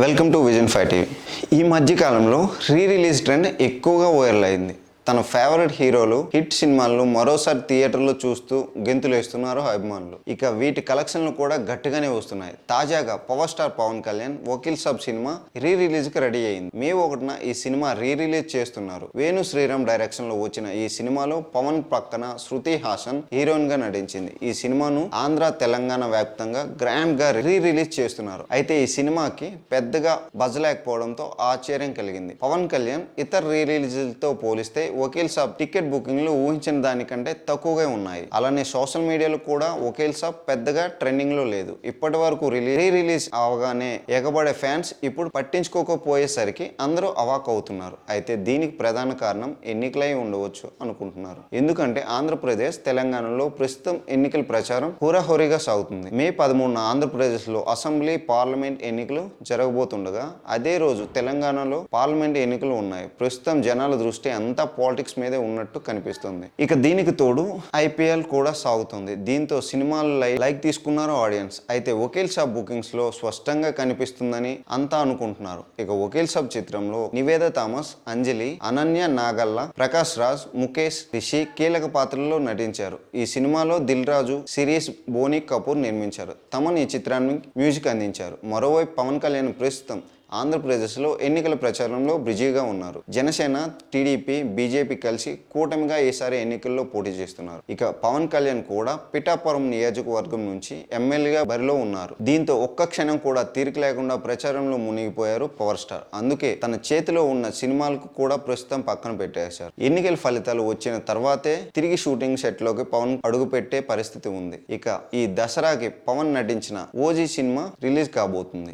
Welcome to vision five TV ఈ మధ్యకాలంలో re release trend ఎక్కువగా వైరల్ అయింది. తన ఫేవరెట్ హీరోలు హిట్ సినిమాలను మరోసారి థియేటర్లో చూస్తూ గెంతులు వేస్తున్నారు అభిమానులు. ఇక వీటి కలెక్షన్లు కూడా గట్టిగానే వస్తున్నాయి. తాజాగా power star Pawan Kalyan Vakeel Saab cinema re రిలీజ్కి రెడీ అయింది. మే ఒకటిన ఈ సినిమా రీ రిలీజ్ చేస్తున్నారు. వేణు శ్రీరామ్ డైరెక్షన్లో వచ్చిన ఈ సినిమాలో పవన్ పక్కన శృతి హాసన్ హీరోయిన్గా నటించింది. ఈ సినిమాను ఆంధ్ర తెలంగాణ వ్యాప్తంగా గ్రాండ్గా రీ రిలీజ్ చేస్తున్నారు. అయితే ఈ సినిమాకి పెద్దగా బజ్ లేకపోవడంతో ఆశ్చర్యం కలిగింది. పవన్ కళ్యాణ్ ఇతర రీ రిలీజ్లతో పోలిస్తే వకీల్ సాబ్ టికెట్ బుకింగ్లు ఊహించిన దానికంటే తక్కువగా ఉన్నాయి. అలానే సోషల్ మీడియాలో కూడా వకీల్ సాబ్ పెద్దగా ట్రెండింగ్లో లేదు. ఇప్పటి వరకు రీ రిలీజ్ అవగానే ఎగబడే ఫ్యాన్స్ ఇప్పుడు పట్టించుకోకపోయేసరికి అందరూ అవాక్ అవుతున్నారు. అయితే దీనికి ప్రధాన కారణం ఎన్నికలై ఉండవచ్చు అనుకుంటున్నారు. ఎందుకంటే ఆంధ్రప్రదేశ్ తెలంగాణలో ప్రస్తుతం ఎన్నికల ప్రచారం హోరాహోరీగా సాగుతుంది. మే పదమూడున ఆంధ్రప్రదేశ్లో అసెంబ్లీ పార్లమెంట్ ఎన్నికలు జరగబోతుండగా అదే రోజు తెలంగాణలో పార్లమెంట్ ఎన్నికలు ఉన్నాయి. ప్రస్తుతం జనాల దృష్టి అంతా పాలిటిక్స్ మీదే ఉన్నట్టు కనిపిస్తుంది. ఇక దీనికి తోడు ఐపీఎల్ కూడా సాగుతుంది. దీంతో సినిమాలు లై- లైక్ తీసుకున్నారు ఆడియన్స్. అయితే వకీల్ సాబ్ బుకింగ్స్లో స్పష్టంగా కనిపిస్తుందని అంతా అనుకుంటున్నారు. ఇక వకీల్ సాబ్ చిత్రంలో నివేద థామస్ అంజలి అనన్య నాగల్ల ప్రకాష్ రాజ్ ముఖేష్ రిషి కీలక పాత్రల్లో నటించారు. ఈ సినిమాలో దిల్ రాజు సిరీస్ బోని కపూర్ నిర్మించారు. తమన్ ఈ చిత్రాన్ని మ్యూజిక్ అందించారు. మరోవైపు పవన్ కళ్యాణ్ ప్రస్తుతం ఆంధ్రప్రదేశ్లో ఎన్నికల ప్రచారంలో బిజీగా ఉన్నారు. జనసేన టీడీపీ బీజేపీ కలిసి కూటమిగా ఈసారి ఎన్నికల్లో పోటీ చేస్తున్నారు. ఇక పవన్ కళ్యాణ్ కూడా పిఠాపురం నియోజకవర్గం నుంచి ఎమ్మెల్యేగా బరిలో ఉన్నారు. దీంతో ఒక్క క్షణం కూడా తీరిక లేకుండా ప్రచారంలో మునిగిపోయారు పవర్ స్టార్. అందుకే తన చేతిలో ఉన్న సినిమాలకు కూడా ప్రస్తుతం పక్కన పెట్టేశారు. ఎన్నికల ఫలితాలు వచ్చిన తర్వాతే తిరిగి షూటింగ్ సెట్లోకి పవన్ అడుగుపెట్టే పరిస్థితి ఉంది. ఇక ఈ దసరాకి పవన్ నటించిన ఓజీ సినిమా రిలీజ్ కాబోతుంది.